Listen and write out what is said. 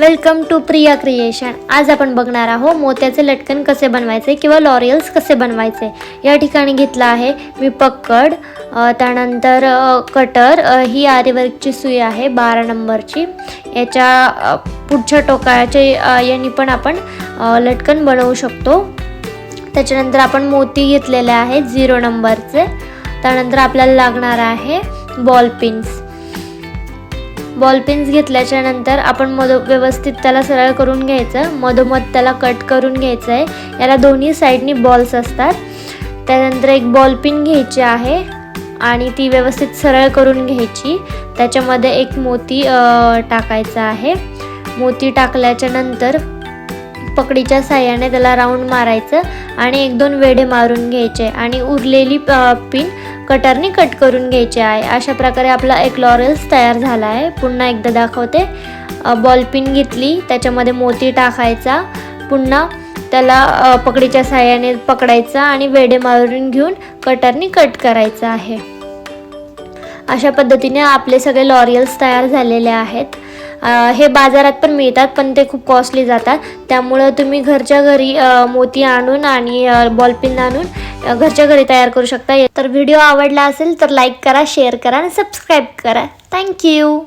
Welcome to Priya creation आज आपण बघणार आहोत मोत्याचे लटकन कसे बनवायचे किंवा लॉरियल्स कसे बनवायचे. या ठिकाणी घेतला आहे मी पक्कड त्यानंतर कटर ही आरीवर्कची सुई आहे बारा नंबरची. याच्या पुढच्या टोकाच्या यांनी पण आपण लटकन बनवू शकतो. त्याच्यानंतर आपण मोती घेतलेले आहे झिरो नंबरचे. त्यानंतर आपल्याला लागणार आहे बॉल पिन्स बॉल पिन्स घेतल्याच्या नंतर आपण मधो व्यवस्थित त्याला सरळ करून घ्यायचं. मधोमध त्याला कट करून घ्यायचं आहे याला दोन्ही साईडनी बॉल्स असतात. त्यानंतर एक बॉल पिन घ्यायची आहे आणि ती व्यवस्थित सरळ करून घ्यायची. त्याच्यामध्ये एक मोती टाकायचा आहे. मोती टाकल्याच्या नंतर पकडीच्या साह्याने त्याला राऊंड मारायचं आणि एक दोन वेढे मारून घ्यायचे. आणि उरलेली पिन कटरने कट करून घ्यायचे आहे. अशा प्रकारे आपला एक लॉरेल्स तयार झाला आहे. पुन्हा एकदा दाखवते. बॉलपिन घेतली. त्याच्यामध्ये मोती टाकायचा. पुन्हा त्याला पकडीच्या साह्याने पकडायचा आणि वेडे मारून घेऊन कटरने कट करायचं आहे. अशा पद्धतीने आपले सगळे लॉरियल्स तयार झालेले आहेत. हे बाजारात पण मिळतात पण ते खूप कॉस्टली जातात. त्यामुळं तुम्ही घरच्या घरी मोती आणून आणि बॉलपिन आणून घरच्या घरी तयार करू शकता. तर व्हिडिओ आवडला असेल तर लाईक करा शेअर करा आणि सबस्क्राईब करा. थँक्यू